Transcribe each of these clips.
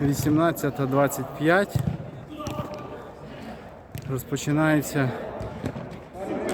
18.25. Розпочинається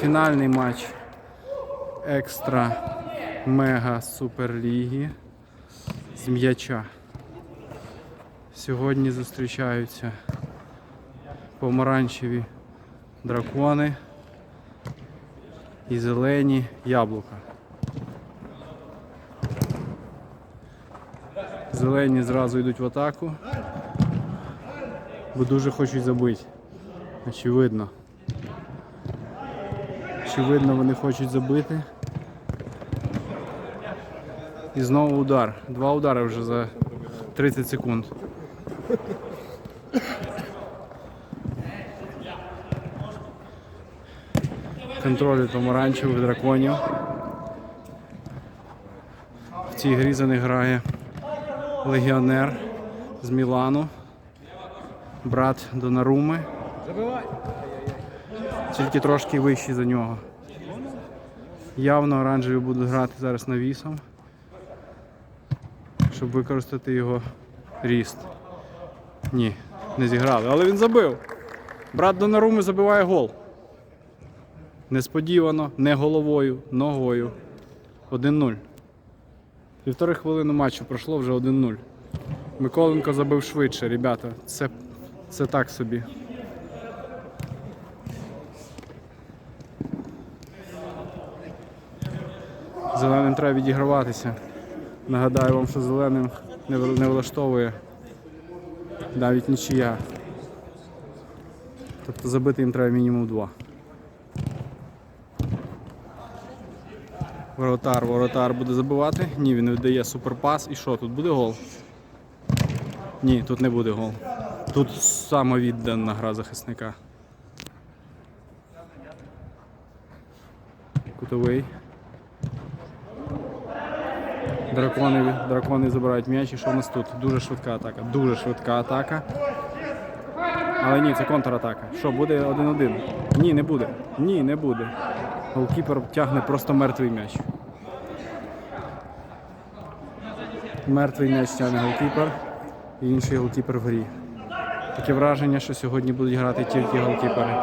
фінальний матч екстра мега суперліги з м'яча. Сьогодні зустрічаються помаранчеві дракони і зелені яблука. Зелені зразу йдуть в атаку, бо дуже хочуть забити. Очевидно. Очевидно, вони хочуть забити. І знову удар. Два удари вже за 30 секунд. Контроль помаранчевих драконів. В цій грі за них грає легіонер з Мілану, брат Донаруми. Тільки трошки вищий за нього. Явно оранжеві будуть грати зараз навісом, щоб використати його ріст. Ні, не зіграли, але він забив. Брат Донаруми забиває гол. Несподівано, не головою, ногою. 1-0. Півтори хвилини матчу пройшло вже 1-0. Миколенко забив швидше, ребята. Це, це так собі. Зеленим треба відіграватися. Нагадаю вам, що зеленим не, влаштовує навіть нічия. Тобто забити їм треба мінімум два. Воротар, воротар буде забивати. Ні, він віддає суперпас. І що, тут буде гол? Ні, тут не буде гол. Тут самовіддана гра захисника. Кутовий. Дракони, дракони забирають м'яч. І що у нас тут? Дуже швидка атака. Дуже швидка атака. Але ні, це контратака. Що, буде 1-1? Ні, не буде. Ні, не буде. Голкіпер тягне просто мертвий м'яч. Мертвий м'яч тягне голкіпер і інший голкіпер в грі. Таке враження, що сьогодні будуть грати тільки голкіпери.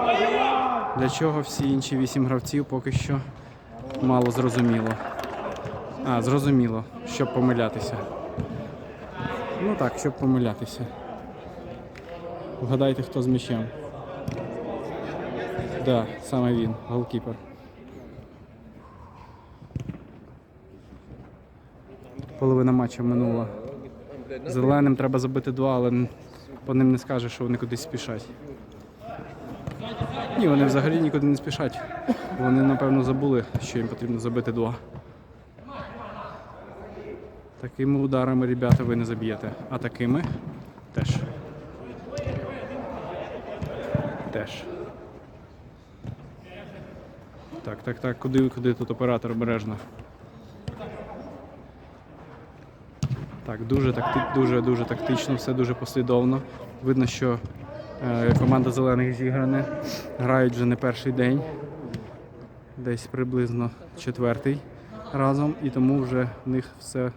Для чого всі інші вісім гравців поки що мало зрозуміло. А, зрозуміло, щоб помилятися. Ну так, щоб помилятися. Вгадайте, хто з м'ячем. Так, да, саме він, голкіпер. Половина матча минула. Зеленим треба забити два, але по ним не скажеш, що вони кудись спішать. Ні, вони взагалі нікуди не спішать. Вони, напевно, забули, що їм потрібно забити два. Такими ударами, ребята, ви не заб'єте. А такими теж. Теж. Так, так, так, куди, куди тут оператор обережно? Так, дуже такти, дуже, дуже тактично, все дуже послідовно. Видно, що е, команда зелених зігране. Грають вже не перший день, десь приблизно четвертий разом, і тому вже в них все,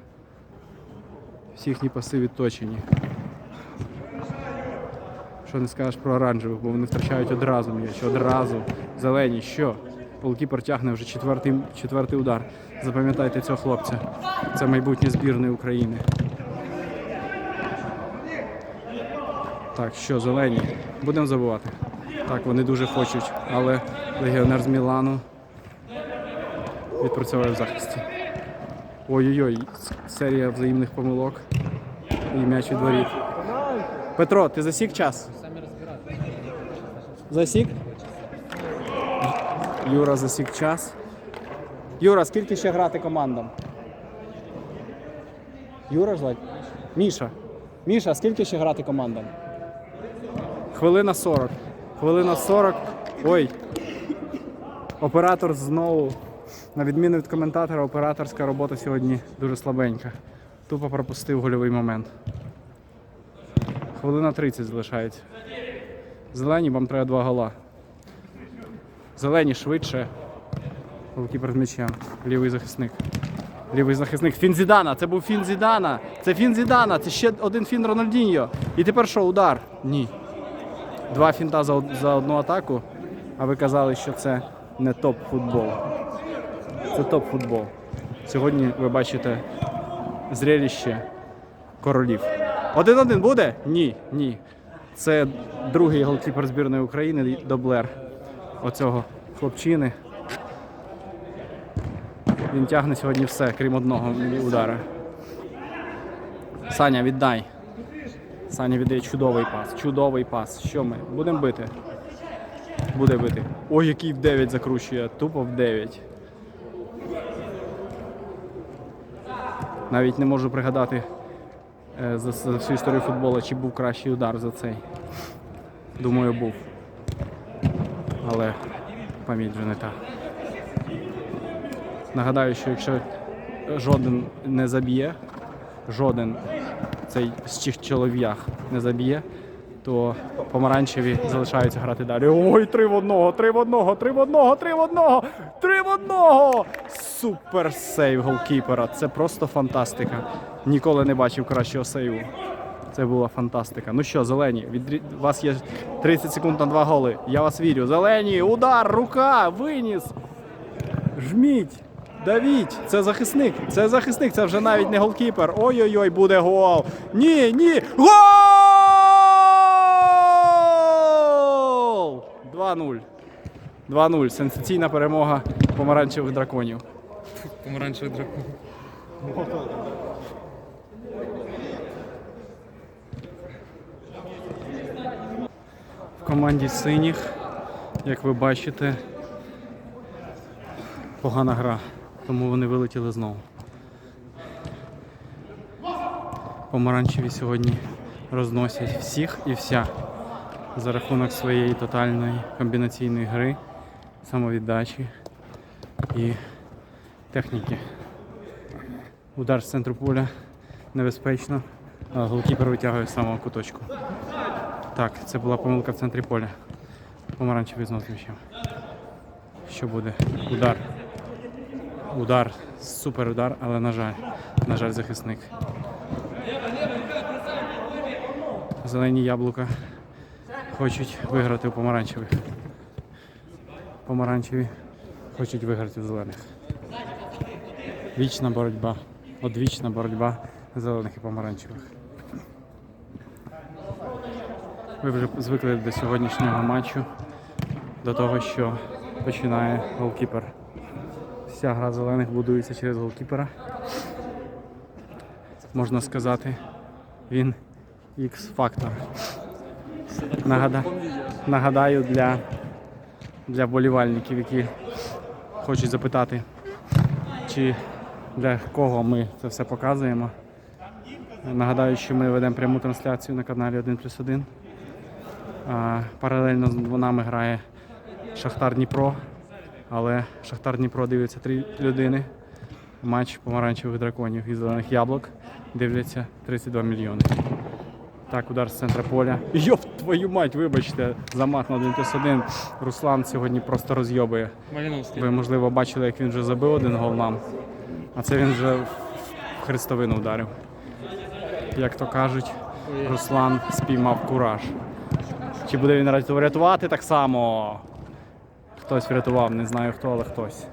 всі їхні паси відточені. Що не скажеш про оранжевих, бо вони втрачають одразу м'яч, одразу. Зелені, що? Голкіпер тягне вже четвертий, четвертий удар. Запам'ятайте цього хлопця. Це майбутнє збірної України. Так, що, зелені? Будемо забувати. Так, вони дуже хочуть, але легіонер з Мілану відпрацьовує в захисті. Ой-ой-ой, серія взаємних помилок. І м'яч від воріт. Петро, ти засік час? Засік? Юра засік час. Юра, скільки ще грати командам? Юра жлать? Міша. Міша, скільки ще грати командам? Хвилина 40. Хвилина 40. Ой. Оператор знову. На відміну від коментатора, операторська робота сьогодні дуже слабенька. Тупо пропустив гольовий момент. Хвилина 30 залишається. Зелені, вам треба два гола. Зелені швидше. Голкіпер з м'ячем. Лівий захисник. Лівий захисник Фін Зідана. Це був Фін Зідана. Це Фін Зідана. Це ще один Фін Рональдіньо. І тепер що, удар? Ні. Два фінта за, за одну атаку. А ви казали, що це не топ-футбол. Це топ-футбол. Сьогодні ви бачите зрелище королів. Один-один буде? Ні, ні. Це другий голкіпер збірної України Доблер. Оцього хлопчини. Він тягне сьогодні все, крім одного удара. Саня, віддай. Саня віддає чудовий пас. Чудовий пас. Що ми? Будемо бити. Буде бити. Ой, який в 9 закручує. Тупо в 9. Навіть не можу пригадати е, за, за всю історію футболу, чи був кращий удар за цей. Думаю, був. Але пам'ять вже не та. Нагадаю, що якщо жоден не заб'є, жоден цей з чолов'ях не заб'є, то помаранчеві залишаються грати далі. Ой, три в одного, три в одного, три в одного, три в одного, три в одного! Супер сейв голкіпера. Це просто фантастика. Ніколи не бачив кращого сейву. Це була фантастика. Ну що, зелені, від у вас є 30 секунд на два голи. Я вас вірю. Зелені, удар, рука, виніс. Жміть, давіть, це захисник, це захисник, це вже навіть не голкіпер. Ой-ой-ой, буде гол. Ні, ні. Гол! 2-0. 2-0. Сенсаційна перемога помаранчевих драконів. Помаранчевий дракон. В команді синіх, як ви бачите, погана гра, тому вони вилетіли знову. Помаранчеві сьогодні розносять всіх і вся за рахунок своєї тотальної комбінаційної гри, самовіддачі і техніки. Удар з центру поля небезпечно, а голкіпер витягує з самого куточку. Так, це була помилка в центрі поля. Помаранчевий знос з м'ячем. Що буде? Удар. Удар. Супер удар, але на жаль. На жаль, захисник. Зелені яблука хочуть виграти у помаранчевих. Помаранчеві хочуть виграти у зелених. Вічна боротьба. Одвічна боротьба зелених і помаранчевих. Ви вже звикли до сьогоднішнього матчу, до того, що починає голкіпер. Вся гра зелених будується через голкіпера. Можна сказати, він X-фактор. Нагада... Нагадаю для, для болівальників, які хочуть запитати, чи для кого ми це все показуємо. Нагадаю, що ми ведемо пряму трансляцію на каналі 1 плюс 1. Паралельно з нами грає Шахтар Дніпро, але Шахтар Дніпро дивиться три людини. Матч помаранчевих драконів і зелених яблук дивляться 32 мільйони. Так, удар з центра поля. Йоп, твою мать, вибачте, замах на 1 плюс 1. Руслан сьогодні просто розйобує. Ви, можливо, бачили, як він вже забив один гол нам. А це він вже в хрестовину вдарив. Як то кажуть, Руслан спіймав кураж. Чи буде він ряту- рятувати так само? Хтось врятував, не знаю хто, але хтось.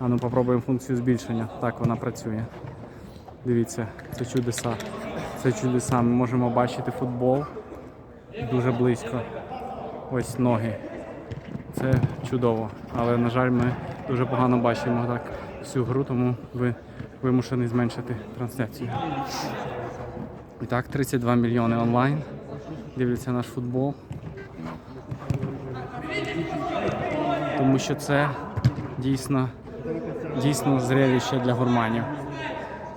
А ну попробуємо функцію збільшення. Так вона працює. Дивіться, це чудеса. Це чудеса. Ми можемо бачити футбол дуже близько. Ось ноги. Це чудово. Але, на жаль, ми дуже погано бачимо так всю гру, тому ви вимушені зменшити трансляцію. І так, 32 мільйони онлайн. Дивляться наш футбол. Тому що це дійсно, дійсно зрелище для гурманів.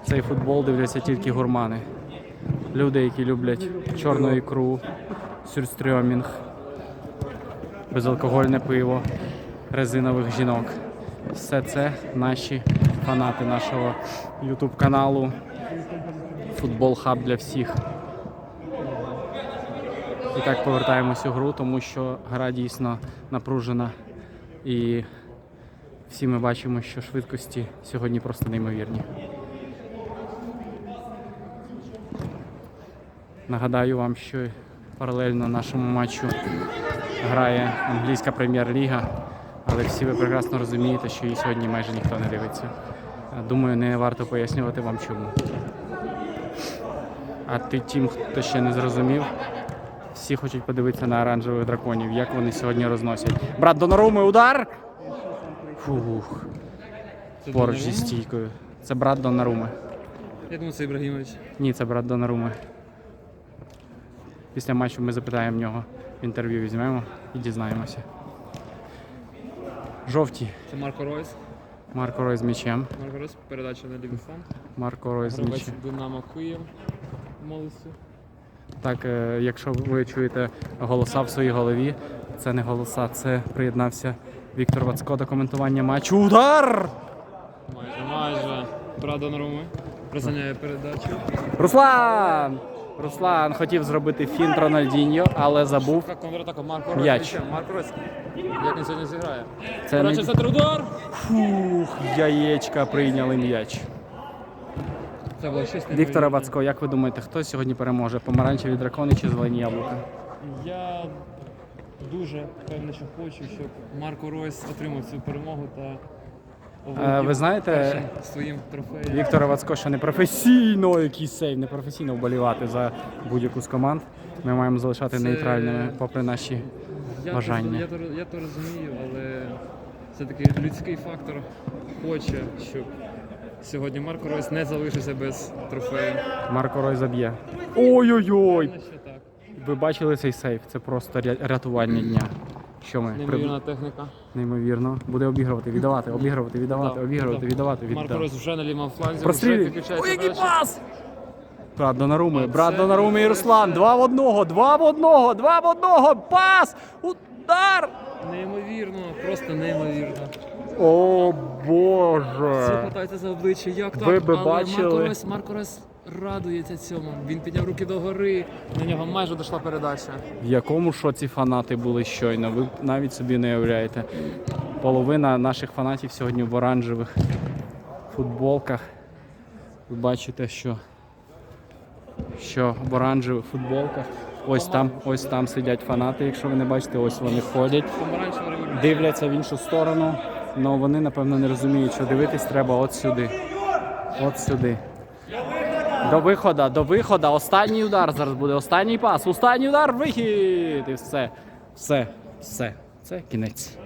Цей футбол дивляться тільки гурмани. Люди, які люблять чорну ікру, сюрстрьомінг, безалкогольне пиво, резинових жінок. Все це наші фанати нашого YouTube каналу. Футбол хаб для всіх. І так повертаємось у гру, тому що гра дійсно напружена і Всі ми бачимо, що швидкості сьогодні просто неймовірні. Нагадаю вам, що паралельно нашому матчу грає англійська прем'єр-ліга, але всі ви прекрасно розумієте, що її сьогодні майже ніхто не дивиться. Думаю, не варто пояснювати вам чому. А ти тим, хто ще не зрозумів, всі хочуть подивитися на оранжевих драконів, як вони сьогодні розносять. Брат Доноруми, удар! Фух, поруч зі стійкою. Це брат Донаруми. Я думаю, це Ібрагімович. Ні, це брат Донаруми. Після матчу ми запитаємо в нього, інтерв'ю візьмемо і дізнаємося. Жовті. Це Марко Ройс. Марко Рой з м'ячем. Марко Ройс, передача на лівий фланг. Марко Рой з м'ячем. Динамо Київ. Молодці. Так, е, якщо ви чуєте голоса в своїй голові, це не голоса, це приєднався Віктор Вацко до коментування матчу. Удар! Майже, майже. Брат Руми. Признаняє передачу. Руслан! Руслан хотів зробити фінт Рональдіньо, але забув. Як Марко. М'яч. Марко Ройс. Як він сьогодні зіграє? Це не... удар. Фух, яєчка прийняли м'яч. Це було щось Віктора. Вацко, як ви думаєте, хто сьогодні переможе? Помаранчеві дракони чи зелені яблука? Я дуже певно, що хочу, щоб Марко Ройс отримав цю перемогу та Е, ви знаєте, першим своїм трофеєм. Віктора Вацко, що не професійно якийсь сейв, не професійно вболівати за будь-яку з команд. Ми маємо залишати Це- нейтральними, попри наші Я бажання. То, я, то, я то розумію, але все-таки людський фактор хоче, щоб сьогодні Марко Ройс не залишився без трофею. Марко Рой заб'є. Ой-ой-ой! Певно, що так. Ви бачили цей сейв? Це просто ря- рятування дня. Що ми? Неймовірна техніка. Неймовірно. Буде обігрувати, віддавати, обігрувати, віддавати, Да, обігрувати, да. віддавати, Марко віддавати. Ройс вже на лівому фланзі, вже Прострілюй. Ой, який пас! Брат Донаруми, брат Оце- Донаруми і Руслан. Два в одного, два в одного, два в одного. Пас! Удар! Неймовірно, просто неймовірно. О Всі Боже! хватаються за обличчя, як так? Ви би Але бачили. Марко Ройс радується цьому. Він підняв руки догори, на нього майже дійшла передача. В якому шоці фанати були щойно? Ви навіть собі не уявляєте. Половина наших фанатів сьогодні в оранжевих футболках. Ви бачите, що, що в оранжевих футболках. Ось там, ось там сидять фанати, якщо ви не бачите, ось вони ходять. Помаранчева революція. дивляться в іншу сторону, але вони, напевно, не розуміють, що дивитись треба от сюди. От сюди. До виходу, до виходу. Останній удар зараз буде. Останній пас. Останній удар, вихід. І все. Все. Все. Це кінець.